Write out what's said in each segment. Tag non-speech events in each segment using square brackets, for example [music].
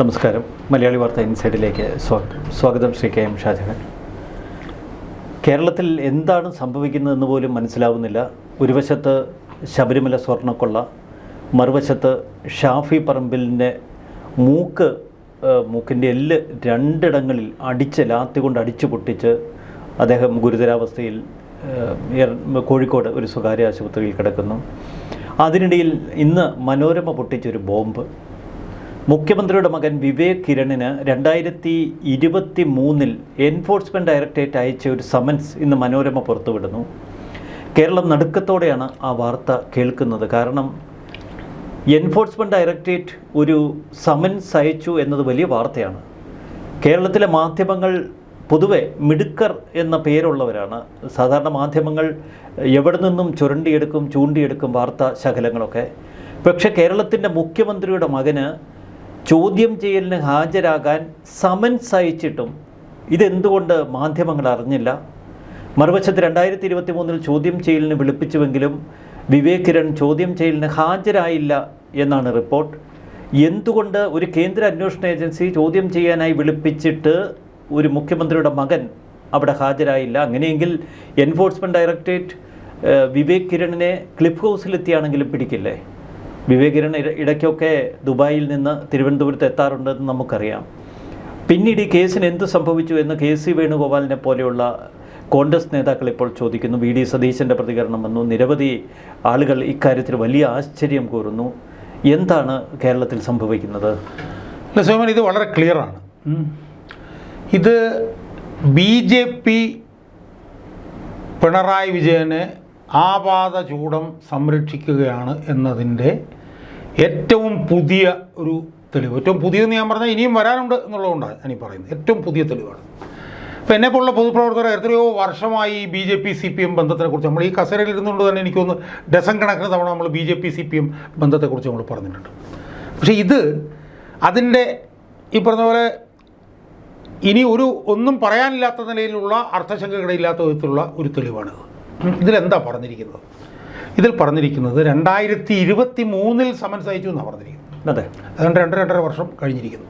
നമസ്കാരം. മലയാളി വാർത്ത ഇൻസൈഡിലേക്ക് സ്വാഗതം സ്വാഗതം ശ്രീ കെ എം ഷാജഹാൻ. കേരളത്തിൽ എന്താണ് സംഭവിക്കുന്നതെന്ന് പോലും മനസ്സിലാവുന്നില്ല. ഒരു വശത്ത് ശബരിമല സ്വർണക്കൊള്ള മറുവശത്ത് ഷാഫി പറമ്പിലിന്റെ മൂക്ക് മൂക്കിന്റെ എല്ല് രണ്ടിടങ്ങളിൽ അടിച്ച് ലാത്തി കൊണ്ട് അടിച്ചു പൊട്ടിച്ച് അദ്ദേഹം ഗുരുതരാവസ്ഥയിൽ കോഴിക്കോട് ഒരു സ്വകാര്യ ആശുപത്രിയിൽ കിടക്കുന്നു. അതിനിടയിൽ ഇന്ന് മനോരമ പൊട്ടിച്ചൊരു ബോംബ്. മുഖ്യമന്ത്രിയുടെ മകൻ വിവേക് കിരണിന് രണ്ടായിരത്തി ഇരുപത്തി മൂന്നിൽ എൻഫോഴ്സ്മെന്റ് ഡയറക്ടറേറ്റ് അയച്ച ഒരു സമൻസ് ഇന്ന് മനോരമ പുറത്തുവിടുന്നു. കേരളം നടുക്കത്തോടെയാണ് ആ വാർത്ത കേൾക്കുന്നത്. കാരണം എൻഫോഴ്സ്മെന്റ് ഡയറക്ടറേറ്റ് ഒരു സമൻസ് അയച്ചു എന്നത് വലിയ വാർത്തയാണ്. കേരളത്തിലെ മാധ്യമങ്ങൾ പൊതുവെ മിടുക്കർ എന്ന പേരുള്ളവരാണ്. സാധാരണ മാധ്യമങ്ങൾ എവിടെ നിന്നും ചുരണ്ടിയെടുക്കും ചൂണ്ടിയെടുക്കും വാർത്താ ശകലങ്ങളൊക്കെ പക്ഷേ കേരളത്തിന്റെ മുഖ്യമന്ത്രിയുടെ മകന് ചോദ്യം ചെയ്യലിന് ഹാജരാകാൻ സമൻസ് അയച്ചിട്ടും ഇതെന്തുകൊണ്ട് മാധ്യമങ്ങൾ അറിഞ്ഞില്ല? മറുവശത്ത് രണ്ടായിരത്തി ഇരുപത്തി മൂന്നിൽ ചോദ്യം ചെയ്യലിന് വിളിപ്പിച്ചുവെങ്കിലും വിവേക് കിരൺ ചോദ്യം ചെയ്യലിന് ഹാജരായില്ല എന്നാണ് റിപ്പോർട്ട്. എന്തുകൊണ്ട് ഒരു കേന്ദ്ര അന്വേഷണ ഏജൻസി ചോദ്യം ചെയ്യാനായി വിളിപ്പിച്ചിട്ട് ഒരു മുഖ്യമന്ത്രിയുടെ മകൻ അവിടെ ഹാജരായില്ല? അങ്ങനെയെങ്കിൽ എൻഫോഴ്സ്മെന്റ് ഡയറക്ടറേറ്റ് വിവേക് കിരണിനെ ക്ലിഫ് ഹൗസിലെത്തിയാണെങ്കിലും പിടിക്കില്ലേ? വിവേക് കിരൺ ഇട- ഇടയ്ക്കൊക്കെ ദുബായിൽ നിന്ന് തിരുവനന്തപുരത്ത് എത്താറുണ്ടെന്ന് നമുക്കറിയാം. പിന്നീട് ഈ കേസിന് എന്ത് സംഭവിച്ചു എന്ന് കെ സി വേണുഗോപാലിനെ പോലെയുള്ള കോൺഗ്രസ് നേതാക്കൾ ഇപ്പോൾ ചോദിക്കുന്നു. വി ഡി സതീശന്റെ പ്രതികരണം വന്നു. നിരവധി ആളുകൾ ഇക്കാര്യത്തിൽ വലിയ ആശ്ചര്യം കൂറുന്നു. എന്താണ് കേരളത്തിൽ സംഭവിക്കുന്നത്? സോമൻ ഇത് വളരെ ക്ലിയറാണ് ഇത് ബി ജെ പി പിണറായി വിജയനെ ആപാത ചൂടം സംരക്ഷിക്കുകയാണ് എന്നതിന്റെ ഏറ്റവും പുതിയ ഒരു തെളിവ്. ഏറ്റവും പുതിയതെന്ന് ഞാൻ പറഞ്ഞാൽ ഇനിയും വരാനുണ്ട് എന്നുള്ളതുകൊണ്ടാണ് ഞാൻ പറയുന്നത്. ഏറ്റവും പുതിയ തെളിവാണ്. അപ്പോൾ എന്നെപ്പോലുള്ള പൊതുപ്രവർത്തകർ എത്രയോ വർഷമായി B J P C P M ബന്ധത്തെക്കുറിച്ച് നമ്മൾ ഈ കസേരയിൽ ഇരുന്നുകൊണ്ട് തന്നെ എനിക്കൊന്ന് ഡസൻ കണക്കിന് തവണ നമ്മൾ B J P C P M ബന്ധത്തെക്കുറിച്ച് നമ്മൾ പറഞ്ഞിട്ടുണ്ട്. പക്ഷേ ഇത് അതിന്റെ ഈ പറഞ്ഞ പോലെ ഇനി ഒരു ഒന്നും പറയാനില്ലാത്ത നിലയിലുള്ള അർത്ഥശങ്കകളില്ലാത്ത വിധത്തിലുള്ള ഒരു തെളിവാണിത്. ഇതിലെന്താ പറഞ്ഞിരിക്കുന്നത്? ഇതിൽ പറഞ്ഞിരിക്കുന്നത് രണ്ടായിരത്തി ഇരുപത്തി മൂന്നിൽ സമൻസ് അയച്ചു എന്നാണ് പറഞ്ഞിരിക്കുന്നത്. അതെ. അതുകൊണ്ട് രണ്ട് രണ്ടര വർഷം കഴിഞ്ഞിരിക്കുന്നു.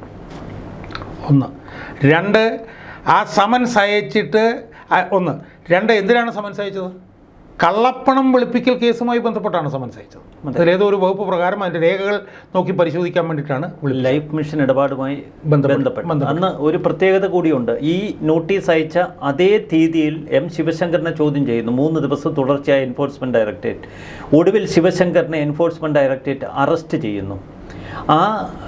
ഒന്ന്. രണ്ട് ആ സമൻസ് അയച്ചിട്ട് ഒന്ന്. രണ്ട് എന്തിനാണ് സമൻസ് അയച്ചത്? കള്ളപ്പണം വെളുപ്പിക്കൽ കേസുമായി ബന്ധപ്പെട്ടാണ് സമൻസ് അയച്ചത് അതെ. അതിലേതോ ഒരു വകുപ്പ് പ്രകാരം അതിന്റെ രേഖകൾ നോക്കി പരിശോധിക്കാൻ വേണ്ടിയിട്ടാണ് ലൈഫ് മിഷൻ ഇടപാടുമായി ബന്ധപ്പെട്ട്-. അന്ന് ഒരു പ്രത്യേകത കൂടിയുണ്ട്. ഈ നോട്ടീസ് അയച്ച അതേ തീയതിയിൽ എം ശിവശങ്കറിനെ ചോദ്യം ചെയ്യുന്നു. മൂന്ന് ദിവസം തുടർച്ചയായ എൻഫോഴ്സ്മെന്റ് ഡയറക്ടറേറ്റ്. ഒടുവിൽ ശിവശങ്കറിനെ എൻഫോഴ്സ്മെന്റ് ഡയറക്ടറേറ്റ് അറസ്റ്റ് ചെയ്യുന്നു. ആ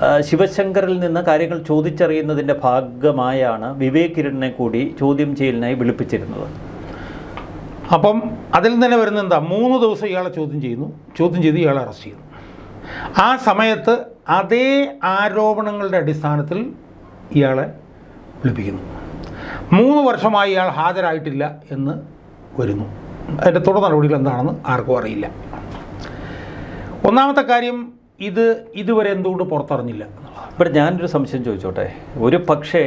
ആ, ശിവശങ്കറിൽ നിന്ന് കാര്യങ്ങൾ ചോദിച്ചറിയുന്നതിന്റെ ഭാഗമായാണ് വിവേക് കിരണിനെ കൂടി ചോദ്യം ചെയ്യലിനായി വിളിപ്പിച്ചിരുന്നത്. അപ്പം അതിൽ തന്നെ വരുന്ന എന്താ? മൂന്ന് ദിവസം ഇയാളെ ചോദ്യം ചെയ്യുന്നു. ചോദ്യം ചെയ്ത് ഇയാളെ അറസ്റ്റ് ചെയ്യുന്നു. ആ സമയത്ത് അതേ ആരോപണങ്ങളുടെ അടിസ്ഥാനത്തിൽ ഇയാളെ വിളിപ്പിക്കുന്നു. മൂന്ന് വർഷമായി ഇയാൾ ഹാജരായിട്ടില്ല എന്ന് വരുന്നു. അതിന്റെ തുടർ നടപടികൾ എന്താണെന്ന് ആർക്കും അറിയില്ല. ഒന്നാമത്തെ കാര്യം ഇത് ഇതുവരെ എന്തുകൊണ്ട് പുറത്തറിഞ്ഞില്ല? ഇവിടെ ഞാനൊരു സംശയം ചോദിച്ചോട്ടെ? ഒരു പക്ഷേ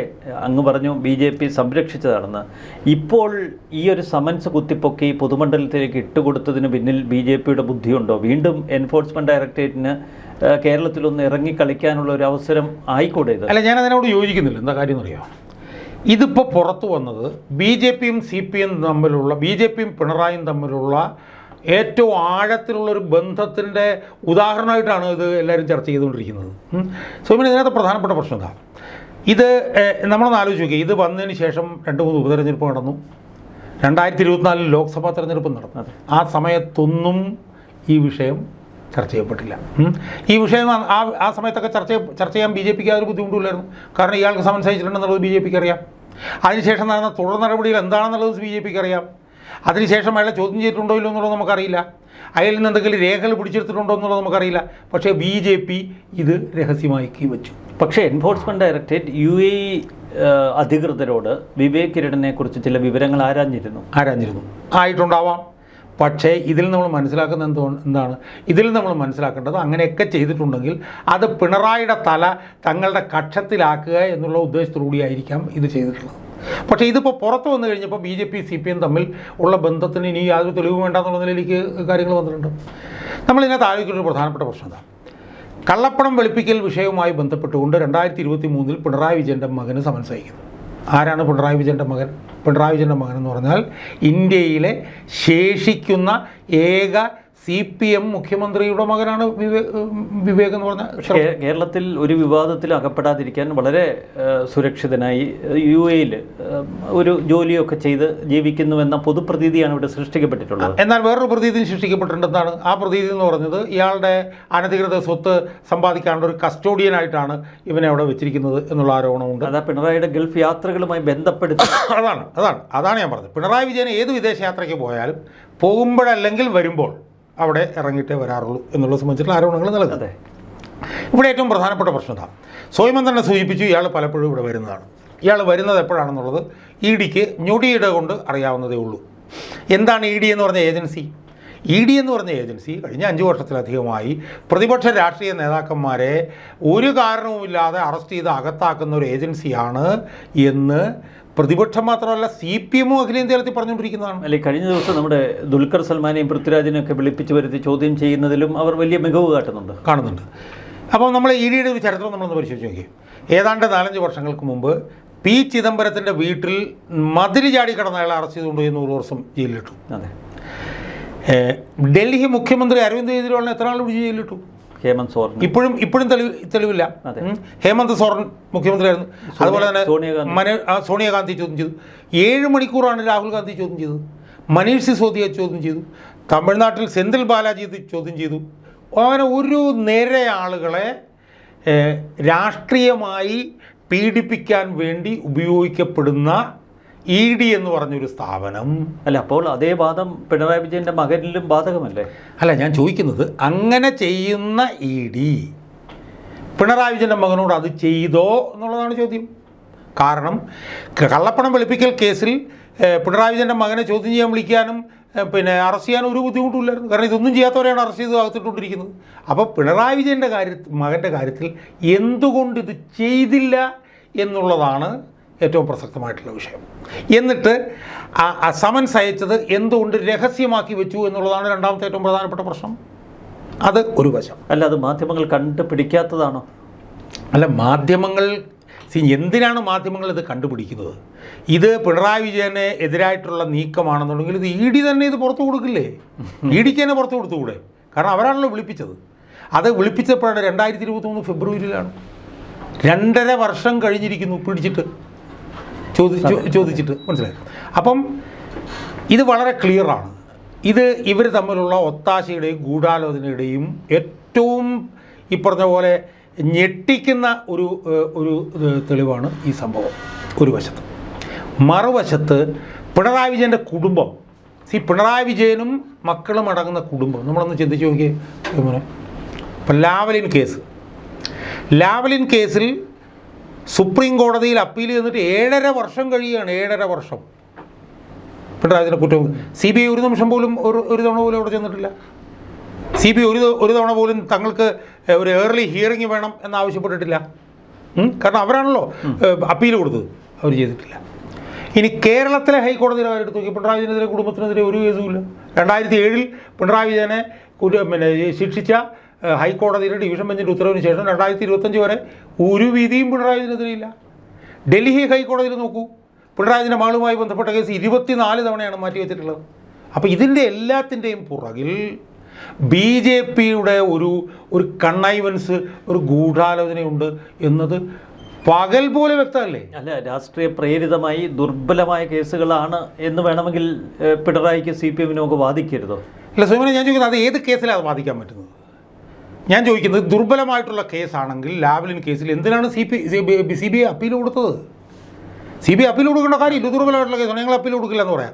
അങ്ങ് പറഞ്ഞു ബി ജെ പി സംരക്ഷിച്ചതാണെന്ന്. ഇപ്പോൾ ഈ ഒരു സമൻസ് കുത്തിപ്പൊക്കി പൊതുമണ്ഡലത്തിലേക്ക് ഇട്ടുകൊടുത്തതിന് പിന്നിൽ ബി ജെ പിയുടെ ബുദ്ധിയുണ്ടോ? വീണ്ടും എൻഫോഴ്സ്മെന്റ് ഡയറക്ടറേറ്റിന് കേരളത്തിലൊന്ന് ഇറങ്ങി കളിക്കാനുള്ള ഒരു അവസരം ആയിക്കൂടെ ഇത്? അല്ല ഞാൻ അതിനോട് യോജിക്കുന്നില്ല. എന്താ കാര്യം എന്നറിയോ? ഇതിപ്പോൾ പുറത്തു വന്നത് ബി ജെ പിയും സി പി എം തമ്മിലുള്ള ബി ജെ പിയും പിണറായിയും തമ്മിലുള്ള ഏറ്റവും ആഴത്തിലുള്ള ഒരു ബന്ധത്തിന്റെ ഉദാഹരണമായിട്ടാണ് ഇത് എല്ലാവരും ചർച്ച ചെയ്തുകൊണ്ടിരിക്കുന്നത്. സോ പിന്നെ ഇതിനകത്ത് പ്രധാനപ്പെട്ട പ്രശ്നം എന്താ ഇത് നമ്മളൊന്ന് ആലോചിച്ച് നോക്കിയാൽ ഇത് വന്നതിന് ശേഷം രണ്ട് മൂന്ന് ഉപതെരഞ്ഞെടുപ്പ് നടന്നു. രണ്ടായിരത്തി ഇരുപത്തിനാലിൽ ലോക്സഭാ തെരഞ്ഞെടുപ്പ് നടന്നു. ആ സമയത്തൊന്നും ഈ വിഷയം ചർച്ച ചെയ്യപ്പെട്ടില്ല. ഈ വിഷയം ആ- ആ സമയത്തൊക്കെ ചർച്ച ചർച്ച ചെയ്യാൻ ബി ജെ പിക്ക് യാതൊരു ബുദ്ധിമുട്ടില്ലായിരുന്നു കാരണം ഇയാൾക്ക് സമൻസ് അയച്ചിട്ടുണ്ടെന്നുള്ളത് ബി ജെ പിക്ക് അറിയാം. അതിനുശേഷം നടന്ന തുടർ നടപടികൾ എന്താണെന്നുള്ളത് ബി ജെ പിക്ക് അറിയാം. അതിനുശേഷം അയാളെ ചോദ്യം ചെയ്തിട്ടുണ്ടോ ഇല്ലോ എന്നുള്ളത് നമുക്കറിയില്ല. അയാളിൽ നിന്ന് എന്തെങ്കിലും രേഖകൾ പിടിച്ചെടുത്തിട്ടുണ്ടോ എന്നുള്ളത് നമുക്കറിയില്ല. പക്ഷേ ബി ജെ പി ഇത് രഹസ്യമാക്കി വെച്ചു. പക്ഷേ എൻഫോഴ്സ്മെന്റ് ഡയറക്ടറേറ്റ് യു എ അധികൃതരോട് വിവേക് കിരണിനെ കുറിച്ച് ചില വിവരങ്ങൾ ആരാഞ്ഞിരുന്നു? ആരാഞ്ഞിരുന്നു. ആയിട്ടുണ്ടാവാം. പക്ഷേ ഇതിൽ നമ്മൾ മനസ്സിലാക്കുന്ന എന്തോ എന്താണ്? ഇതിൽ നമ്മൾ മനസ്സിലാക്കേണ്ടത് അങ്ങനെയൊക്കെ ചെയ്തിട്ടുണ്ടെങ്കിൽ അത് പിണറായിയുടെ തല തങ്ങളുടെ കക്ഷത്തിലാക്കുക എന്നുള്ള ഉദ്ദേശത്തോടുകൂടിയായിരിക്കാം ഇത് ചെയ്തിട്ടുള്ളത്. പക്ഷേ ഇതിപ്പോൾ പുറത്ത് വന്നു കഴിഞ്ഞപ്പോൾ B J P C P M തമ്മിൽ ഉള്ള ബന്ധത്തിന് ഇനി യാതൊരു തെളിവും വേണ്ട എന്നുള്ള നിലയിലേക്ക് കാര്യങ്ങൾ വന്നിട്ടുണ്ട്. നമ്മൾ ഇതിനകത്ത് ആലോചിക്കുന്ന ഒരു പ്രധാനപ്പെട്ട പ്രശ്നം എന്താ? കള്ളപ്പണം വെളുപ്പിക്കൽ വിഷയവുമായി ബന്ധപ്പെട്ടുകൊണ്ട് രണ്ടായിരത്തി ഇരുപത്തി മൂന്നിൽ പിണറായി വിജയന്റെ മകന് സമൻസ് അയക്കുന്നു ആരാണ് പിണറായി വിജയന്റെ മകൻ? പിണറായി വിജയന്റെ മകൻ എന്ന് പറഞ്ഞാൽ ഇന്ത്യയിലെ ശേഷിക്കുന്ന ഏക സി പി എം മുഖ്യമന്ത്രിയുടെ മകനാണ് വിവേക് എന്ന് പറഞ്ഞ കേരളത്തിൽ ഒരു വിവാദത്തിൽ അകപ്പെടാതിരിക്കാൻ വളരെ സുരക്ഷിതനായി യു എയിൽ ഒരു ജോലിയൊക്കെ ചെയ്ത് ജീവിക്കുന്നുവെന്ന പൊതുപ്രതീതിയാണ് ഇവിടെ സൃഷ്ടിക്കപ്പെട്ടിട്ടുള്ളത്. എന്നാൽ വേറൊരു പ്രതീതി സൃഷ്ടിക്കപ്പെട്ടിട്ടുണ്ടെന്നാണ് ആ പ്രതീതി എന്ന് പറഞ്ഞത്. ഇയാളുടെ അനധികൃത സ്വത്ത് സമ്പാദിക്കാനുള്ള ഒരു കസ്റ്റോഡിയനായിട്ടാണ് ഇവനെ അവിടെ വെച്ചിരിക്കുന്നത് എന്നുള്ള ആരോപണമുണ്ട്. അതാ പിണറായിയുടെ ഗൾഫ് യാത്രകളുമായി ബന്ധപ്പെടുത്തി. [coughs] അതാണ് അതാണ് അതാണ് ഞാൻ പറഞ്ഞത്. പിണറായി വിജയൻ ഏത് വിദേശയാത്രയ്ക്ക് പോയാലും പോകുമ്പോഴല്ലെങ്കിൽ വരുമ്പോൾ അവിടെ ഇറങ്ങിയിട്ടേ വരാറുള്ളൂ എന്നുള്ളത് സംബന്ധിച്ചിട്ടുള്ള ആരോപണങ്ങൾ നൽകുന്നത് ഇവിടെ ഏറ്റവും പ്രധാനപ്പെട്ട പ്രശ്നം ഇതാ. സ്വയമം തന്നെ സൂചിപ്പിച്ചു ഇയാൾ പലപ്പോഴും ഇവിടെ വരുന്നതാണ്. ഇയാൾ വരുന്നത് എപ്പോഴാണെന്നുള്ളത് ഇ ഡിക്ക് ഞൊടിയിട കൊണ്ട് അറിയാവുന്നതേ ഉള്ളൂ. എന്താണ് ഇ ഡി എന്ന് പറഞ്ഞ ഏജൻസി? ഇ ഡി എന്ന് പറഞ്ഞ ഏജൻസി കഴിഞ്ഞ അഞ്ച് വർഷത്തിലധികമായി പ്രതിപക്ഷ രാഷ്ട്രീയ നേതാക്കന്മാരെ ഒരു കാരണവുമില്ലാതെ അറസ്റ്റ് ചെയ്ത് അകത്താക്കുന്ന ഒരു ഏജൻസിയാണ് എന്ന് പ്രതിപക്ഷം മാത്രമല്ല സി പി എമ്മും അഖിലേന്ത്യാ തലത്തിൽ പറഞ്ഞുകൊണ്ടിരിക്കുന്നതാണ്. അല്ലെ കഴിഞ്ഞ ദിവസം നമ്മുടെ ദുൽഖർ സൽമാനെയും പൃഥ്വിരാജിനെയും ഒക്കെ വിളിപ്പിച്ചു വരുത്തി ചോദ്യം ചെയ്യുന്നതിലും അവർ വലിയ മികവ് കാട്ടുന്നുണ്ട്. കാണുന്നുണ്ട്. അപ്പോൾ നമ്മൾ ഇ ഡിയുടെ ഒരു ചരിത്രം നമ്മളൊന്ന് പരിശോധിച്ച് നോക്കി ഏതാണ്ട് നാലഞ്ച് വർഷങ്ങൾക്ക് മുമ്പ് പി ചിദംബരത്തിന്റെ വീട്ടിൽ മതിരി ചാടി കിടന്ന അയാളെ അറസ്റ്റ് ചെയ്തുകൊണ്ടുപോയി നൂറ് വർഷം ജയിലിലിട്ടു. അതെ. ഡൽഹി മുഖ്യമന്ത്രി അരവിന്ദ് കെജ്രിവാളിനെ എത്ര നാൾ പിടിച്ച് ജയിലിലിട്ടു? ഹേമന്ത് സോറൻ ഇപ്പോഴും ഇപ്പോഴും തെളിവ് തെളിവില്ല. ഹേമന്ത് സോറൻ മുഖ്യമന്ത്രിയായിരുന്നു. അതുപോലെ തന്നെ സോണിയാഗാന്ധി. സോണിയാഗാന്ധി ചോദ്യം ചെയ്തു. ഏഴ് മണിക്കൂറാണ് രാഹുൽ ഗാന്ധി ചോദ്യം ചെയ്തത്. മനീഷ് സിസോദിയെ ചോദ്യം ചെയ്തു. തമിഴ്നാട്ടിൽ സെന്തിൽ ബാലാജി ചോദ്യം ചെയ്തു. അങ്ങനെ ഒരു നേരെ ആളുകളെ രാഷ്ട്രീയമായി പീഡിപ്പിക്കാൻ വേണ്ടി ഉപയോഗിക്കപ്പെടുന്ന ഇ ഡി എന്ന് പറഞ്ഞൊരു സ്ഥാപനം. അല്ല അപ്പോൾ അതേ വാദം പിണറായി വിജയന്റെ മകനിലും ബാധകമല്ലേ? അല്ല ഞാൻ ചോദിക്കുന്നത് അങ്ങനെ ചെയ്യുന്ന ഇ ഡി പിണറായി വിജയന്റെ മകനോട് അത് ചെയ്തോ എന്നുള്ളതാണ് ചോദ്യം. കാരണം കള്ളപ്പണം വെളുപ്പിക്കൽ കേസിൽ പിണറായി വിജയന്റെ മകനെ ചോദ്യം ചെയ്യാൻ വിളിക്കാനും പിന്നെ അറസ്റ്റ് ചെയ്യാനും ഒരു ബുദ്ധിമുട്ടില്ലായിരുന്നു കാരണം ഇതൊന്നും ചെയ്യാത്തവരെയാണ് അറസ്റ്റ് ചെയ്ത് അകത്തിട്ടുകൊണ്ടിരിക്കുന്നത്. അപ്പോൾ പിണറായി വിജയന്റെ കാര്യ മകന്റെ കാര്യത്തിൽ എന്തുകൊണ്ട് ഇത് ചെയ്തില്ല എന്നുള്ളതാണ് ഏറ്റവും പ്രസക്തമായിട്ടുള്ള വിഷയം. എന്നിട്ട് ആ സമൻസ് അയച്ചത് എന്തുകൊണ്ട് രഹസ്യമാക്കി വെച്ചു എന്നുള്ളതാണ് രണ്ടാമത്തെ ഏറ്റവും പ്രധാനപ്പെട്ട പ്രശ്നം. അത് ഒരു വശം. അല്ല അത് മാധ്യമങ്ങൾ കണ്ടുപിടിക്കാത്തതാണോ? അല്ല മാധ്യമങ്ങൾ എന്തിനാണ് മാധ്യമങ്ങൾ ഇത് കണ്ടുപിടിക്കുന്നത്? ഇത് പിണറായി വിജയന് എതിരായിട്ടുള്ള നീക്കമാണെന്നുണ്ടെങ്കിൽ ഇത് ഇ ഡി തന്നെ ഇത് പുറത്തു കൊടുക്കില്ലേ? ഇ ഡിക്ക് തന്നെ പുറത്തു കൊടുത്തുകൂടെ? കാരണം അവരാണല്ലോ വിളിപ്പിച്ചത്. അത് വിളിപ്പിച്ചപ്പോഴാണ് രണ്ടായിരത്തി ഇരുപത്തി മൂന്ന് ഫെബ്രുവരിയിലാണ്. രണ്ടര വർഷം കഴിഞ്ഞിരിക്കുന്നു പിടിച്ചിട്ട്. ചോദിച്ചിട്ട് മനസ്സിലായി. അപ്പം ഇത് വളരെ ക്ലിയറാണ് ഇത് ഇവർ തമ്മിലുള്ള ഒത്താശയുടെയും ഗൂഢാലോചനയുടെയും ഏറ്റവും ഈ പറഞ്ഞ പോലെ ഞെട്ടിക്കുന്ന ഒരു ഒരു തെളിവാണ് ഈ സംഭവം. ഒരു വശത്ത്. മറുവശത്ത് പിണറായി വിജയന്റെ കുടുംബം. ഈ പിണറായി വിജയനും മക്കളും അടങ്ങുന്ന കുടുംബം. നമ്മളൊന്ന് ചിന്തിച്ച് നോക്കിയേ ഇപ്പം ലാവലിൻ കേസ്. ലാവലിൻ കേസിൽ സുപ്രീം കോടതിയിൽ അപ്പീൽ ചെയ്തിട്ട് ഏഴര വർഷം കഴിയുകയാണ് ഏഴര വർഷം. പിണറായി വിജയനെ കുറ്റം. സി ബി ഐ ഒരു നിമിഷം പോലും ഒരു ഒരു തവണ പോലും അവിടെ ചെന്നിട്ടില്ല. സി ബി ഐ ഒരു ഒരു തവണ പോലും തങ്ങൾക്ക് ഒരു ഏർലി ഹിയറിംഗ് വേണം എന്നാവശ്യപ്പെട്ടിട്ടില്ല? കാരണം അവരാണല്ലോ അപ്പീൽ കൊടുത്തത്. അവർ ചെയ്തിട്ടില്ല. ഇനി കേരളത്തിലെ ഹൈക്കോടതിയിലെ കാര്യം എടുത്തു നോക്കി പിണറായി വിജയനെതിരെ കുടുംബത്തിനെതിരെ ഒരു കേസുമില്ല രണ്ടായിരത്തി ഏഴിൽ പിണറായി വിജയനെ പിന്നെ ശിക്ഷിച്ച ഹൈക്കോടതിയുടെ ഡിവിഷൻ ബെഞ്ചിന്റെ ഉത്തരവിന് ശേഷം രണ്ടായിരത്തി ഇരുപത്തഞ്ച് വരെ ഒരു വിധിയും പിണറായി വിജയനെതിരെ ഡൽഹി ഹൈക്കോടതിയിൽ നോക്കൂ പിണറായി മാളുമായി മകളുമായി ബന്ധപ്പെട്ട കേസ് ഇരുപത്തിനാല് തവണയാണ് മാറ്റിവെച്ചിട്ടുള്ളത് അപ്പോൾ ഇതിന്റെ എല്ലാത്തിന്റെയും പുറകിൽ ബി ജെ പിയുടെ ഒരു ഒരു കണ്ണൈവൻസ് ഒരു ഗൂഢാലോചനയുണ്ട് എന്നത് പകൽ പോലെ വ്യക്തമല്ലേ? അല്ല രാഷ്ട്രീയ പ്രേരിതമായി ദുർബലമായ കേസുകളാണ് എന്ന് വേണമെങ്കിൽ പിണറായിക്ക് സി പി എമ്മിനെ നമുക്ക് വാദിക്കരുതോ? അല്ല സുമന ഞാൻ ചോദിക്കുന്നത് അത് ഏത് കേസിലാണ് അത് ബാധിക്കാൻ പറ്റുന്നത്? ഞാൻ ചോദിക്കുന്നത് ദുർബലമായിട്ടുള്ള കേസാണെങ്കിൽ ലാവലിൻ കേസിൽ എന്തിനാണ് C P C B I appeal കൊടുത്തത്? സി ബി ഐ അപ്പീൽ കൊടുക്കേണ്ട കാര്യമില്ല. ദുർബലമായിട്ടുള്ള കേസാണ്. ഞങ്ങൾ അപ്പീൽ കൊടുക്കില്ല എന്ന് പറയാം.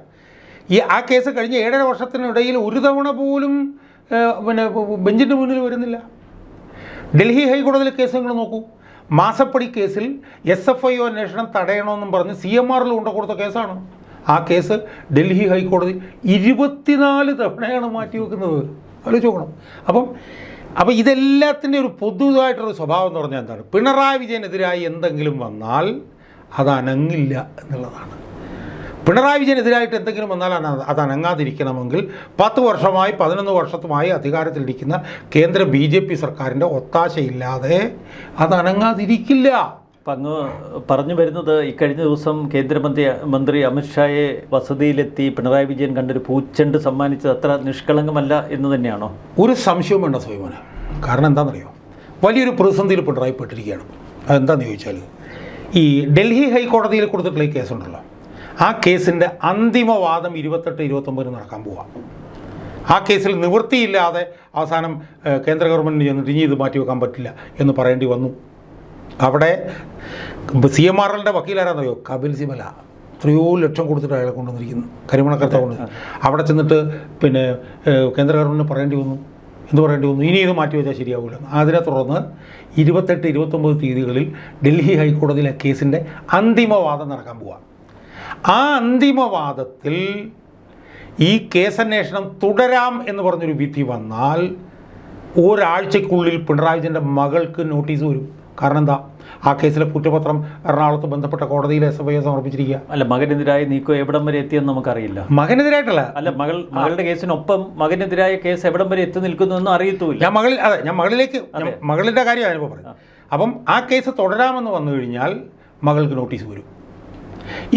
ഈ ആ കേസ് കഴിഞ്ഞ് ഏഴര വർഷത്തിനിടയിൽ ഒരു തവണ പോലും പിന്നെ ബെഞ്ചിന്റെ മുന്നിൽ വരുന്നില്ല. ഡൽഹി ഹൈക്കോടതിയിലെ കേസ് നിങ്ങൾ നോക്കൂ. മാസപ്പടി കേസിൽ എസ് എഫ് ഐ ഒ അന്വേഷണം തടയണമെന്നും പറഞ്ഞ് സി എം ആറിൽ കൊണ്ടു കൊടുത്ത കേസാണ്. ആ കേസ് ഡൽഹി ഹൈക്കോടതി ഇരുപത്തിനാല് തവണയാണ് മാറ്റി വെക്കുന്നത് ആലോചിച്ച് നോക്കണം. അപ്പം അപ്പോൾ ഇതെല്ലാത്തിന്റെ ഒരു പൊതുവായിട്ടുള്ള സ്വഭാവം എന്ന് പറഞ്ഞാൽ എന്താണ്? പിണറായി വിജയനെതിരായി എന്തെങ്കിലും വന്നാൽ അത് അനങ്ങില്ല എന്നുള്ളതാണ്. പിണറായി വിജയനെതിരായിട്ട് എന്തെങ്കിലും വന്നാൽ അത് അനങ്ങാതിരിക്കണമെങ്കിൽ പത്ത് വർഷമായി പതിനൊന്ന് വർഷത്തുമായി അധികാരത്തിലിരിക്കുന്ന കേന്ദ്ര ബി ജെ പി സർക്കാരിന്റെ ഒത്താശയില്ലാതെ അത് അനങ്ങാതിരിക്കില്ല. അപ്പം അങ്ങ് പറഞ്ഞു വരുന്നത് ഇക്കഴിഞ്ഞ ദിവസം കേന്ദ്രമന്ത്രി മന്ത്രി അമിത്ഷായെ വസതിയിലെത്തി പിണറായി വിജയൻ കണ്ടൊരു പൂച്ചെണ്ട് സമ്മാനിച്ചത് അത്ര നിഷ്കളങ്കമല്ല എന്ന് തന്നെയാണോ? ഒരു സംശയവും വേണ്ട സ്വയംവന കാരണം എന്താണെന്നറിയോ? വലിയൊരു പ്രതിസന്ധിയിൽ പിണറായി പെട്ടിരിക്കുകയാണ്. അതെന്താണെന്ന് ചോദിച്ചാൽ ഈ ഡൽഹി ഹൈക്കോടതിയിൽ കൊടുത്തിട്ടുള്ള ഈ കേസുണ്ടല്ലോ. ആ കേസിന്റെ അന്തിമവാദം ഇരുപത്തെട്ട് ഇരുപത്തൊമ്പതിന് നടക്കാൻ പോവാം. ആ കേസിൽ നിവൃത്തിയില്ലാതെ അവസാനം കേന്ദ്ര ഗവൺമെന്റ് ചെന്നിട്ട് ഇനി ഇത് മാറ്റി വെക്കാൻ പറ്റില്ല എന്ന് പറയേണ്ടി വന്നു. അവിടെ സി എം ആർ എല്ലിന്റെ വക്കീലാരാന്നറിയോ? കപിൽ സിമല. എത്രയോ ലക്ഷം കൊടുത്തിട്ട് അയാളെ കൊണ്ടുവന്നിരിക്കുന്നു. കരിമണക്കരത്തെ കൊണ്ട്. അവിടെ ചെന്നിട്ട് പിന്നെ കേന്ദ്ര ഗവൺമെന്റിന് പറയേണ്ടി വന്നു. എന്ത് പറയേണ്ടി വന്നു? ഇനി ഇത് മാറ്റി വെച്ചാൽ ശരിയാവില്ല അതിനെ തുടർന്ന് ഇരുപത്തെട്ട് ഇരുപത്തൊമ്പത് തീയതികളിൽ ഡൽഹി ഹൈക്കോടതിയിലെ കേസിന്റെ അന്തിമവാദം നടക്കാൻ പോവാ. ആ അന്തിമവാദത്തിൽ ഈ കേസന്വേഷണം തുടരാം എന്ന് പറഞ്ഞൊരു വിധി വന്നാൽ ഒരാഴ്ചക്കുള്ളിൽ പിണറായി വിജയന്റെ മകൾക്ക് നോട്ടീസ് വരും. കാരണം എന്താ ആ കേസിലെ കുറ്റപത്രം എറണാകുളത്ത് ബന്ധപ്പെട്ട കോടതിയിൽ എസ് എഫ് ഐ സമർപ്പിച്ചിരിക്കുക. അല്ല മകനെതിരായ നീക്കം എവിടം വരെ എത്തിയെന്ന് നമുക്കറിയില്ല. മകനെതിരായിട്ടല്ല. അല്ല മകൾ മകളുടെ കേസിനൊപ്പം മകനെതിരായ കേസ് എവിടം വരെ എത്തി നിൽക്കുന്നു എന്ന് അറിയത്തുമില്ല. ഞാൻ മകളിൽ അതെ ഞാൻ മകളിലേക്ക് ഞാൻ കാര്യം അനുഭവം ഞാനിപ്പോൾ പറയുന്നത് അപ്പം ആ കേസ് തുടരാമെന്ന് വന്നു കഴിഞ്ഞാൽ മകൾക്ക് നോട്ടീസ് വരും.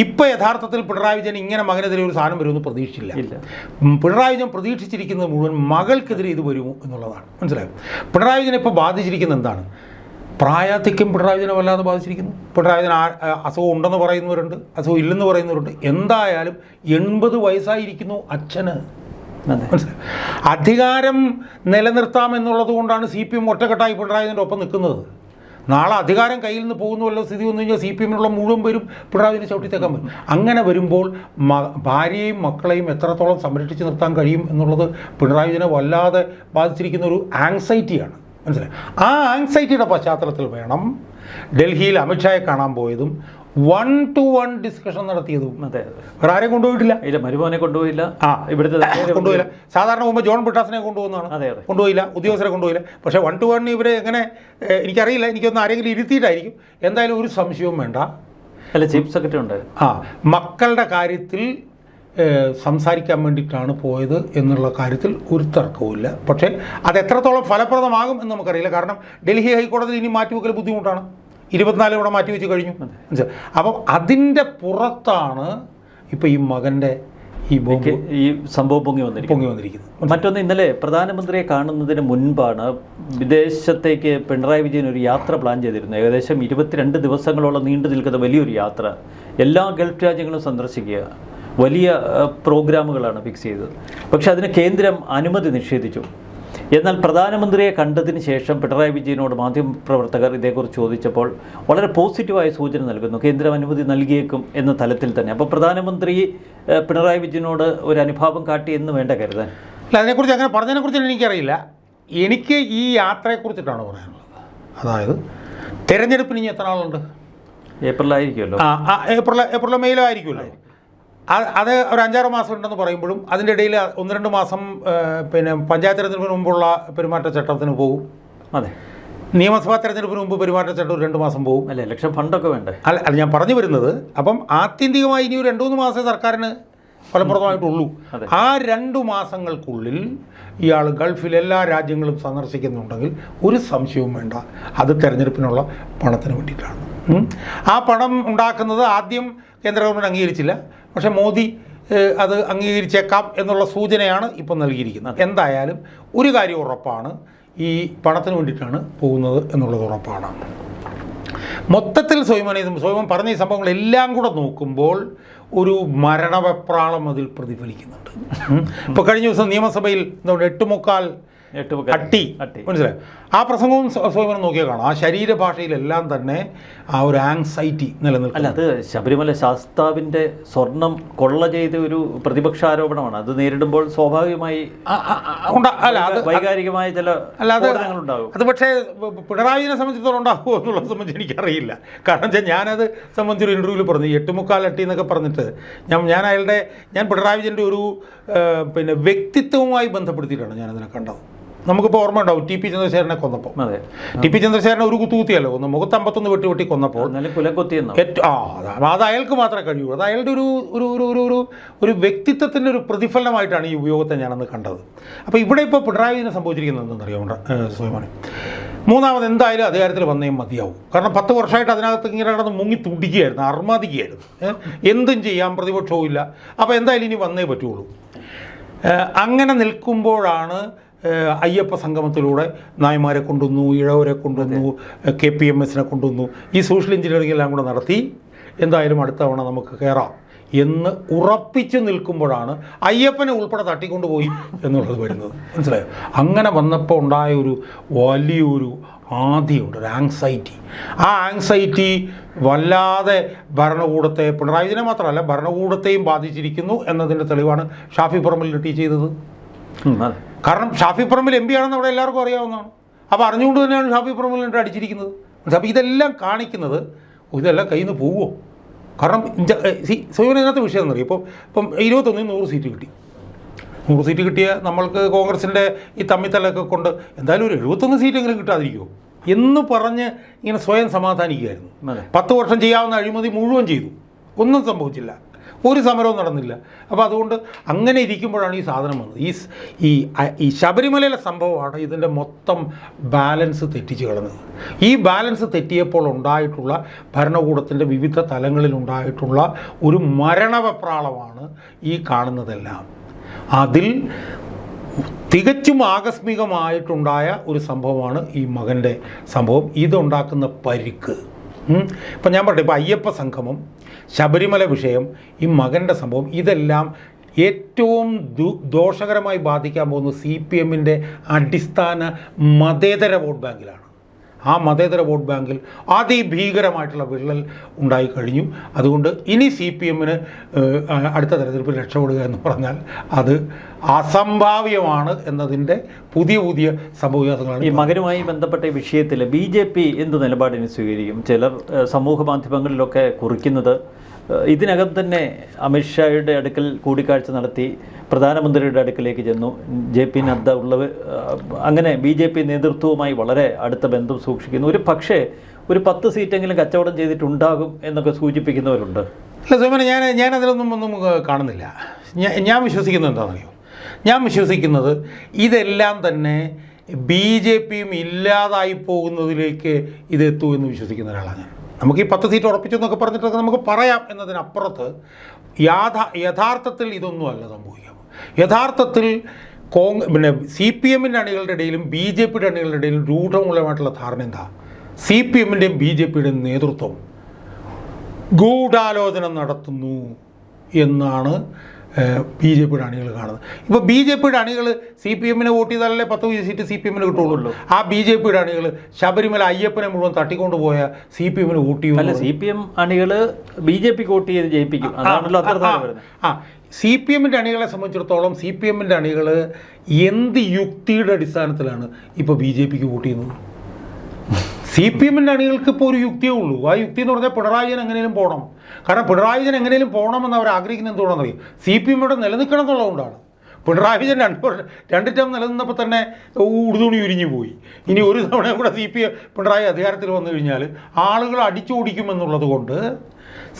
ഇപ്പോൾ യഥാർത്ഥത്തിൽ പിണറായി വിജയൻ ഇങ്ങനെ മകനെതിരെ ഒരു സാധനം വരുമെന്ന് പ്രതീക്ഷിച്ചില്ല. പിണറായി വിജയൻ പ്രതീക്ഷിച്ചിരിക്കുന്നത് മുഴുവൻ മകൾക്കെതിരെ ഇത് വരുമോ എന്നുള്ളതാണ്. മനസ്സിലായോ? പിണറായി വിജയൻ ഇപ്പോൾ ബാധിച്ചിരിക്കുന്നത് എന്താണ്? പ്രായാധിക്യം പിണറായി വല്ലാതെ ബാധിച്ചിരിക്കുന്നു. പിണറായി അസുഖം ഉണ്ടെന്ന് പറയുന്നവരുണ്ട് അസുഖം ഇല്ലെന്ന് പറയുന്നവരുണ്ട്. എന്തായാലും എൺപത് വയസ്സായിരിക്കുന്നു അച്ഛന്. അധികാരം നിലനിർത്താം എന്നുള്ളത് കൊണ്ടാണ് സി പി എം ഒറ്റക്കെട്ടായി പിണറായി ഒപ്പം നിൽക്കുന്നത്. നാളെ അധികാരം കയ്യിൽ നിന്ന് പോകുന്ന വല്ല സ്ഥിതി വന്നു കഴിഞ്ഞാൽ സി പി എമ്മിനുള്ള മുഴുവൻ പേരും പിണറായി ചവിട്ടിത്തേക്കാൻ പറ്റും. അങ്ങനെ വരുമ്പോൾ ഭാര്യയും മക്കളെയും എത്രത്തോളം സംരക്ഷിച്ച് നിർത്താൻ കഴിയും എന്നുള്ളത് പിണറായി വിജയനെ വല്ലാതെ ബാധിച്ചിരിക്കുന്ന ഒരു ആങ്സൈറ്റിയാണ് മനസ്സിലായി? ആ ആങ്സൈറ്റിയുടെ പശ്ചാത്തലത്തിൽ വേണം ഡൽഹിയിൽ അമിത്ഷായെ കാണാൻ പോയതും വൺ ടു വൺ ഡിസ്കഷൻ നടത്തിയതും. അതെ വേറെ ആരെയും കൊണ്ടുപോയിട്ടില്ല. ഇല്ല മരുമോനെ കൊണ്ടുപോയില്ല. ആ ഇവിടുത്തെ കൊണ്ടുപോയില്ല. സാധാരണ മുമ്പ് ജോൺ ബ്രിട്ടാസിനെ കൊണ്ടുപോകുന്നതാണ്. അതെ അതെ. കൊണ്ടുപോയില്ല ഉദ്യോഗസ്ഥരെ കൊണ്ടുപോയില്ല. പക്ഷേ വൺ ടു വൺ ഇവരെ എങ്ങനെ എനിക്കറിയില്ല. എനിക്കൊന്ന് ആരെങ്കിലും ഇരുത്തിയിട്ടായിരിക്കും. എന്തായാലും ഒരു സംശയവും വേണ്ട. അല്ല ചീഫ് സെക്രട്ടറി ഉണ്ടായിരുന്നു. ആ മക്കളുടെ കാര്യത്തിൽ സംസാരിക്കാൻ വേണ്ടിയിട്ടാണ് പോയത് എന്നുള്ള കാര്യത്തിൽ ഒരു തർക്കവുമില്ല. പക്ഷേ അത് എത്രത്തോളം ഫലപ്രദമാകും എന്ന് നമുക്കറിയില്ല. കാരണം ഡൽഹി ഹൈക്കോടതി ഇനി മാറ്റിവെക്കൽ ബുദ്ധിമുട്ടാണ്. ഇരുപത്തിനാല് ഇവിടെ മാറ്റിവെച്ച് കഴിഞ്ഞു? അപ്പം അതിന്റെ പുറത്താണ് ഇപ്പോൾ ഈ മകന്റെ ഈ ബോംബ് ഈ സംഭവം പൊങ്ങി വന്നിരിക്കുന്നു പൊങ്ങി വന്നിരിക്കുന്നത്. മറ്റൊന്ന് ഇന്നലെ പ്രധാനമന്ത്രിയെ കാണുന്നതിന് മുൻപാണ് വിദേശത്തേക്ക് പിണറായി വിജയൻ ഒരു യാത്ര പ്ലാൻ ചെയ്തിരുന്നു ഏകദേശം ഇരുപത്തിരണ്ട് ദിവസങ്ങളോളം നീണ്ടു നിൽക്കുന്ന വലിയൊരു യാത്ര. എല്ലാ ഗൾഫ് രാജ്യങ്ങളും സന്ദർശിക്കുക. വലിയ പ്രോഗ്രാമുകളാണ് ഫിക്സ് ചെയ്തത്. പക്ഷെ അതിന് കേന്ദ്രം അനുമതി നിഷേധിച്ചു. എന്നാൽ പ്രധാനമന്ത്രിയെ കണ്ടതിന് ശേഷം പിണറായി വിജയനോട് മാധ്യമപ്രവർത്തകർ ഇതേക്കുറിച്ച് ചോദിച്ചപ്പോൾ വളരെ പോസിറ്റീവായ സൂചന നൽകുന്നു. കേന്ദ്രം അനുമതി നൽകിയേക്കും എന്ന തലത്തിൽ തന്നെ. അപ്പോൾ പ്രധാനമന്ത്രി പിണറായി വിജയനോട് ഒരു അനുഭാവം കാട്ടി എന്ന് വേണ്ട കരുതാൻ? അല്ല അതിനെക്കുറിച്ച് അങ്ങനെ പറഞ്ഞതിനെക്കുറിച്ച് എനിക്കറിയില്ല. എനിക്ക് ഈ യാത്രയെക്കുറിച്ചിട്ടാണ് പറയാനുള്ളത്. അതായത് തെരഞ്ഞെടുപ്പിന് ഇനി എത്ര ആളുണ്ട്? ഏപ്രിലായിരിക്കുമല്ലോ. ആ ഏപ്രിൽ ഏപ്രിലോ മെയിലോ ആയിരിക്കുമല്ലോ. അത് അത് ഒരു അഞ്ചാറ് മാസം ഉണ്ടെന്ന് പറയുമ്പോഴും അതിന്റെ ഇടയിൽ ഒന്ന് രണ്ട് മാസം പിന്നെ പഞ്ചായത്ത് തെരഞ്ഞെടുപ്പിന് മുമ്പുള്ള പെരുമാറ്റച്ചട്ടത്തിന് പോകും അതെ. നിയമസഭാ തെരഞ്ഞെടുപ്പിന് മുമ്പ് പെരുമാറ്റച്ചട്ടം രണ്ട് മാസം പോകും അല്ല ലക്ഷം ഫണ്ടൊക്കെ വേണ്ടേ? അല്ല അല്ല ഞാൻ പറഞ്ഞു വരുന്നത് അപ്പം ആത്യന്തികമായി ഇനി ഒരു രണ്ട് മൂന്ന് മാസം സർക്കാരിന് ഫലപ്രദമായിട്ടുള്ളൂ. അതെ. ആ രണ്ടു മാസങ്ങൾക്കുള്ളിൽ ഇയാൾ ഗൾഫിൽ എല്ലാ രാജ്യങ്ങളും സന്ദർശിക്കുന്നുണ്ടെങ്കിൽ ഒരു സംശയവും വേണ്ട. അത് തെരഞ്ഞെടുപ്പിനുള്ള പണത്തിന് വേണ്ടിയിട്ടാണ്. ആ പണം ഉണ്ടാക്കുന്നത് ആദ്യം കേന്ദ്ര ഗവൺമെന്റ് അംഗീകരിച്ചില്ല. പക്ഷേ മോദി അത് അംഗീകരിച്ചേക്കാം എന്നുള്ള സൂചനയാണ് ഇപ്പം നൽകിയിരിക്കുന്നത്. എന്തായാലും ഒരു കാര്യം ഉറപ്പാണ് ഈ പണത്തിന് വേണ്ടിയിട്ടാണ് പോകുന്നത് എന്നുള്ളത് ഉറപ്പാണ്. മൊത്തത്തിൽ സ്വയമനെ സ്വയം പറഞ്ഞ ഈ സംഭവങ്ങളെല്ലാം കൂടെ നോക്കുമ്പോൾ ഒരു മരണവെപ്രാളം അതിൽ പ്രതിഫലിക്കുന്നുണ്ട്. ഇപ്പോൾ കഴിഞ്ഞ ദിവസം നിയമസഭയിൽ എന്തുകൊണ്ട് എട്ടുമുക്കാൽ എട്ട് അട്ടി. മനസ്സിലായി? ആ പ്രസംഗവും സ്വ- സ്വയം നോക്കിയാൽ കാണാം. ആ ശരീരഭാഷയിലെല്ലാം തന്നെ ആ ഒരു ആങ്സൈറ്റി നിലനിൽക്കും അല്ല അത് ശബരിമല ശാസ്താവിന്റെ സ്വർണം കൊള്ള ചെയ്ത ഒരു പ്രതിപക്ഷ ആരോപണമാണ് അത് നേരിടുമ്പോൾ സ്വാഭാവികമായി അല്ല അത് വൈകാരികമായ ചില അല്ലാതെ അത് ഉണ്ടാകും അത് പക്ഷേ പിണറായിനെ സംബന്ധിച്ചിടത്തോളം ഉണ്ടാകുമോ എന്നുള്ളത് സംബന്ധിച്ച് എനിക്കറിയില്ല. കാരണം വെച്ചാൽ ഞാനത് സംബന്ധിച്ചൊരു ഇന്റർവ്യൂവിൽ പറഞ്ഞു. എട്ടുമുക്കാൽ അട്ടി എന്നൊക്കെ പറഞ്ഞിട്ട് ഞാൻ ഞാൻ അയാളുടെ ഞാൻ പിണറായി വിജയന്റെ ഒരു പിന്നെ വ്യക്തിത്വവുമായി ബന്ധപ്പെടുത്തിയിട്ടാണ് ഞാനതിനെ കണ്ടത്. നമുക്കിപ്പോൾ ഓർമ്മ ഉണ്ടാവും. ടി പി ചന്ദ്രശേഖരനെ കൊന്നപ്പോൾ. ടി പി ചന്ദ്രശേഖരനെ ഒരു കുത്തുകുത്തിയല്ലോ ഒന്ന് മുഖത്ത് അമ്പത്തൊന്ന് വെട്ടി വെട്ടി കൊന്നപ്പോൾ ആ അത് അയാൾക്ക് മാത്രമേ കഴിയൂ അത് അയാളുടെ ഒരു ഒരു ഒരു ഒരു ഒരു ഒരു വ്യക്തിത്വത്തിന്റെ ഒരു പ്രതിഫലനമായിട്ടാണ് ഈ ഉപയോഗത്തെ ഞാനന്ന് കണ്ടത്. അപ്പോൾ ഇവിടെ ഇപ്പോൾ പിണറായി വിജയന് സംഭവിച്ചിരിക്കുന്നത് എന്തെന്നറിയാമോ? സ്വയമാണ് മൂന്നാമത് എന്തായാലും അധികാരത്തിൽ വന്നേ മതിയാവും. കാരണം പത്ത് വർഷമായിട്ട് അതിനകത്ത് ഇങ്ങനെ കിടന്ന് മുങ്ങി തുടിക്കുകയായിരുന്നു അർമാദിക്കുകയായിരുന്നു? എന്തും ചെയ്യാം പ്രതിപക്ഷവും ഇല്ല. അപ്പോൾ എന്തായാലും ഇനി വന്നേ പറ്റുള്ളൂ. അങ്ങനെ നിൽക്കുമ്പോഴാണ് അയ്യപ്പ സംഗമത്തിലൂടെ നായമാരെ കൊണ്ടുവന്നു ഇഴവരെ കൊണ്ടുവന്നു കെ പി എം എസിനെ കൊണ്ടുവന്നു. ഈ സോഷ്യൽ എഞ്ചിനീയറിംഗ് എല്ലാം കൂടെ നടത്തി എന്തായാലും അടുത്ത തവണ നമുക്ക് കയറാം എന്ന് ഉറപ്പിച്ച് നിൽക്കുമ്പോഴാണ് അയ്യപ്പനെ ഉൾപ്പെടെ തട്ടിക്കൊണ്ടുപോയി എന്നുള്ളത് വരുന്നത്. മനസ്സിലായോ? അങ്ങനെ വന്നപ്പോൾ ഉണ്ടായ ഒരു വലിയൊരു ആദ്യമുണ്ട് ഒരു ആങ്സൈറ്റി ആ ആങ്സൈറ്റി വല്ലാതെ ഭരണകൂടത്തെ പിണറായി വിജയനെ മാത്രമല്ല ഭരണകൂടത്തെയും ബാധിച്ചിരിക്കുന്നു എന്നതിന്റെ തെളിവാണ് ഷാഫി പറമ്പിൽ ലിട്ടി ചെയ്തത്. കാരണം ഷാഫി പറമ്പിൽ എം പി ആണെന്ന് അവിടെ എല്ലാവർക്കും അറിയാവുന്നതാണ്. അപ്പോൾ അറിഞ്ഞുകൊണ്ട് തന്നെയാണ് ഷാഫി പറമ്പിൽ എന്നിട്ട് അടിച്ചിരിക്കുന്നത്. അപ്പോൾ ഇതെല്ലാം കാണിക്കുന്നത് ഇതെല്ലാം കയ്യിൽ നിന്ന് പോവുമോ കാരണം സോയിന് ഇതിനകത്ത് വിഷയം എന്നറിയാം ഇപ്പോൾ ഇപ്പം ഇരുപത്തൊന്നിൽ നൂറ് സീറ്റ് കിട്ടി. നൂറ് സീറ്റ് കിട്ടിയ നമ്മൾക്ക് കോൺഗ്രസിന്റെ ഈ തമ്മിത്തലൊക്കെ കൊണ്ട് എന്തായാലും ഒരു എഴുപത്തൊന്ന് സീറ്റെങ്കിലും കിട്ടാതിരിക്കുമോ എന്ന് പറഞ്ഞ് ഇങ്ങനെ സ്വയം സമാധാനിക്കുകയായിരുന്നു. പത്ത് വർഷം ചെയ്യാവുന്ന അഴിമതി മുഴുവൻ ചെയ്തു. ഒന്നും സംഭവിച്ചില്ല. ഒരു സമരവും നടന്നില്ല. അപ്പോൾ അതുകൊണ്ട് അങ്ങനെ ഇരിക്കുമ്പോഴാണ് ഈ സാധനം വന്നത്. ഈ ഈ ഈ ശബരിമലയിലെ സംഭവമാണ് ഇതിന്റെ മൊത്തം ബാലൻസ് തെറ്റിച്ച് കിടന്നത്. ഈ ബാലൻസ് തെറ്റിയപ്പോൾ ഉണ്ടായിട്ടുള്ള ഭരണകൂടത്തിന്റെ വിവിധ തലങ്ങളിലുണ്ടായിട്ടുള്ള ഒരു മരണവപ്രാളമാണ് ഈ കാണുന്നതെല്ലാം. അതിൽ തികച്ചും ആകസ്മികമായിട്ടുണ്ടായ ഒരു സംഭവമാണ് ഈ മകന്റെ സംഭവം. ഇതുണ്ടാക്കുന്ന പരിക്ക്. ഇപ്പം ഞാൻ പറയട്ടെ ഇപ്പം അയ്യപ്പ സംഗമം ശബരിമല വിഷയം ഈ മകന്റെ സംഭവം ഇതെല്ലാം ഏറ്റവും ദോഷകരമായി ബാധിക്കാൻ പോകുന്നത് സി പി എമ്മിന്റെ അടിസ്ഥാന മതേതര വോട്ട് ബാങ്കിലാണ്. ആ മതേതര വോട്ട് ബാങ്കിൽ അതിഭീകരമായിട്ടുള്ള വിള്ളൽ ഉണ്ടായി കഴിഞ്ഞു. അതുകൊണ്ട് ഇനി സി പി എമ്മിന് അടുത്ത തെരഞ്ഞെടുപ്പിൽ രക്ഷപ്പെടുക എന്ന് പറഞ്ഞാൽ അത് അസംഭാവ്യമാണ് എന്നതിന്റെ പുതിയ പുതിയ സംഭവവികാസങ്ങളാണ് ഈ മകനുമായി ബന്ധപ്പെട്ട വിഷയത്തിൽ ബി ജെ പി എന്ത് നിലപാടിനെ സ്വീകരിക്കും? ചിലർ സമൂഹ മാധ്യമങ്ങളിലൊക്കെ കുറിക്കുന്നത് ഇതിനകം തന്നെ അമിത്ഷായുടെ അടുക്കൽ കൂടിക്കാഴ്ച നടത്തി പ്രധാനമന്ത്രിയുടെ അടുക്കലേക്ക് ചെന്നു. ജെ പി നദ്ദ ഉള്ളവർ അങ്ങനെ ബി ജെ പി നേതൃത്വവുമായി വളരെ അടുത്ത ബന്ധം സൂക്ഷിക്കുന്നു. ഒരു പക്ഷേ ഒരു പത്ത് സീറ്റെങ്കിലും കച്ചവടം ചെയ്തിട്ടുണ്ടാകും എന്നൊക്കെ സൂചിപ്പിക്കുന്നവരുണ്ട്. അല്ല സോമന ഞാൻ ഞാൻ അതിലൊന്നും ഒന്നും കാണുന്നില്ല. ഞാൻ വിശ്വസിക്കുന്നത് എന്താണെന്നറിയോ? ഞാൻ വിശ്വസിക്കുന്നത് ഇതെല്ലാം തന്നെ ബി ജെ പിയും ഇല്ലാതായി പോകുന്നതിലേക്ക് ഇതെത്തൂ എന്ന് വിശ്വസിക്കുന്ന ഒരാളാണ് ഞാൻ. നമുക്ക് ഈ പത്ത് സീറ്റ് ഉറപ്പിച്ചു എന്നൊക്കെ പറഞ്ഞിട്ടൊക്കെ നമുക്ക് പറയാം എന്നതിനപ്പുറത്ത് യാഥാ യഥാർത്ഥത്തിൽ ഇതൊന്നും അല്ല സംഭവിക്കാം യഥാർത്ഥത്തിൽ കോങ് പിന്നെ സി പി എമ്മിന്റെ അണികളുടെ ഇടയിലും ബി ജെ പിയുടെ അണികളുടെ ഇടയിലും രൂഢമൂലമായിട്ടുള്ള ധാരണ എന്താ? സി പി എമ്മിന്റെയും ബി ജെ പിയുടെയും നേതൃത്വം ഗൂഢാലോചന നടത്തുന്നു എന്നാണ് ബി ജെ പിയുടെ അണികൾ കാണുന്നത്. ഇപ്പോൾ ബി ജെ പിയുടെ അണികൾ സി പി എമ്മിനെ വോട്ട് ചെയ്താലല്ലേ പത്ത് സീറ്റ് സി പി എമ്മിന് കിട്ടുള്ളൂ. ആ ബി ജെ പിയുടെ അണികൾ ശബരിമല അയ്യപ്പനെ മുഴുവൻ തട്ടിക്കൊണ്ട് പോയ സി പി എമ്മിന് വോട്ട് ചെയ്യും സി പി എം അണികൾ ബി ജെ പി വോട്ട് ചെയ്ത് ജയിപ്പിക്കും. അതാണല്ലോ ആ സി പി എമ്മിന്റെ അണികളെ സംബന്ധിച്ചിടത്തോളം സി പി എമ്മിന്റെ അണികൾ എന്ത് യുക്തിയുടെ അടിസ്ഥാനത്തിലാണ് ഇപ്പോൾ ബി ജെ പിക്ക് വോട്ട് ചെയ്യുന്നത്? സി പി എമ്മിന്റെ അണികൾക്ക് ഇപ്പോൾ ഒരു യുക്തിയേ ഉള്ളൂ. ആ യുക്തി എന്ന് പറഞ്ഞാൽ പിണറായി വിജയൻ എങ്ങനെയും പോകണം കാരണം പിണറായി വിജയൻ എങ്ങനെയും പോകണമെന്ന് അവർ ആഗ്രഹിക്കുന്നത് എന്തുകൊണ്ടാണെന്ന് അറിയും? സി പി എം ഇവിടെ നിലനിൽക്കണം എന്നുള്ളതുകൊണ്ടാണ്. പിണറായി വിജയൻ രണ്ട് രണ്ട് ടൈം നിലനിന്നപ്പോൾ തന്നെ ഉടുതുണി ഉരിഞ്ഞു പോയി. ഇനി ഒരു തവണ കൂടെ സി പി പിണറായി അധികാരത്തിൽ വന്നു കഴിഞ്ഞാൽ ആളുകൾ അടിച്ചോടിക്കുമെന്നുള്ളത് കൊണ്ട്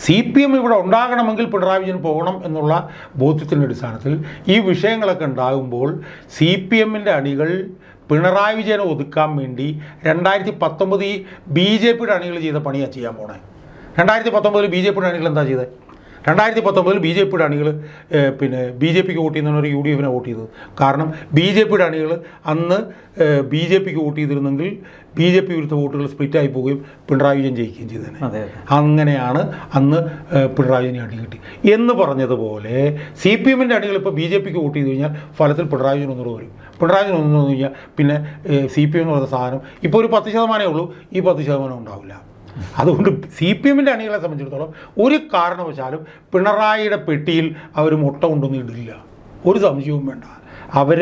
സി പി എം ഇവിടെ ഉണ്ടാകണമെങ്കിൽ പിണറായി വിജയൻ പോകണം എന്നുള്ള ബോധ്യത്തിന്റെ അടിസ്ഥാനത്തിൽ ഈ വിഷയങ്ങളൊക്കെ ഉണ്ടാകുമ്പോൾ സി പി എമ്മിന്റെ അണികൾ പിണറായി വിജയനെ ഒതുക്കാൻ വേണ്ടി രണ്ടായിരത്തി പത്തൊമ്പത് ബി ജെ പിയുടെ അണികൾ ചെയ്ത പണിയാണ് ചെയ്യാൻ പോണേ. രണ്ടായിരത്തി പത്തൊമ്പതിൽ ബി ജെ പിയുടെ അണികൾ എന്താ ചെയ്തത് രണ്ടായിരത്തി പത്തൊമ്പതിൽ ബി ജെ പിയുടെ അണികൾ പിന്നെ ബി ജെ പിക്ക് വോട്ട് ചെയ്യുന്നവർ യു ഡി എഫിനെ വോട്ട് ചെയ്തത്. കാരണം ബി ജെ പിയുടെ അണികൾ അന്ന് ബി ജെ പിക്ക് വോട്ട് ചെയ്തിരുന്നെങ്കിൽ ബി ജെ പി വിരുദ്ധ വോട്ടുകൾ സ്പ്ലിറ്റായി പോവുകയും പിണറായി വിജയൻ ജയിക്കുകയും ചെയ്തത് അങ്ങനെയാണ് അന്ന് പിണറായി വിജയനെ അടി കിട്ടി. എന്ന് പറഞ്ഞതുപോലെ സി പി എമ്മിന്റെ അണികൾ ഇപ്പോൾ ബി ജെ പിക്ക് വോട്ട് ചെയ്ത് കഴിഞ്ഞാൽ ഫലത്തിൽ പിണറായി വിജയൻ ഒന്നുകൂടെ വരും. പിണറായി വിജയൻ ഒന്നു വന്നു കഴിഞ്ഞാൽ പിന്നെ സി പി എം എന്ന് പറയുന്ന സാധനം ഇപ്പോൾ ഒരു പത്ത് ശതമാനമേ ഉള്ളൂ. ഈ പത്ത് ശതമാനം ഉണ്ടാവില്ല. അതുകൊണ്ട് സി പി എമ്മിന്റെ അണികളെ സംബന്ധിച്ചിടത്തോളം ഒരു കാരണവശാലും പിണറായിയുടെ പെട്ടിയിൽ അവർ മുട്ട കൊണ്ടൊന്നും ഇടില്ല. ഒരു സംശയവും വേണ്ട. അവർ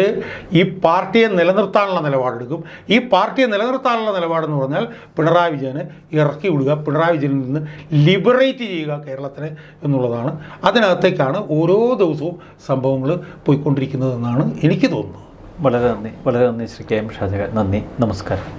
ഈ പാർട്ടിയെ നിലനിർത്താനുള്ള നിലപാടെടുക്കും. ഈ പാർട്ടിയെ നിലനിർത്താനുള്ള നിലപാടെന്ന് പറഞ്ഞാൽ പിണറായി വിജയനെ ഇറക്കി വിടുക പിണറായി വിജയനിൽ നിന്ന് ലിബറേറ്റ് ചെയ്യുക കേരളത്തിനെ എന്നുള്ളതാണ്. അതിനകത്തേക്കാണ് ഓരോ ദിവസവും സംഭവങ്ങൾ പോയിക്കൊണ്ടിരിക്കുന്നതെന്നാണ് എനിക്ക് തോന്നുന്നത്. വളരെ നന്ദി. വളരെ നന്ദി ശ്രീ കെ എം ഷാജക നന്ദി. നമസ്കാരം.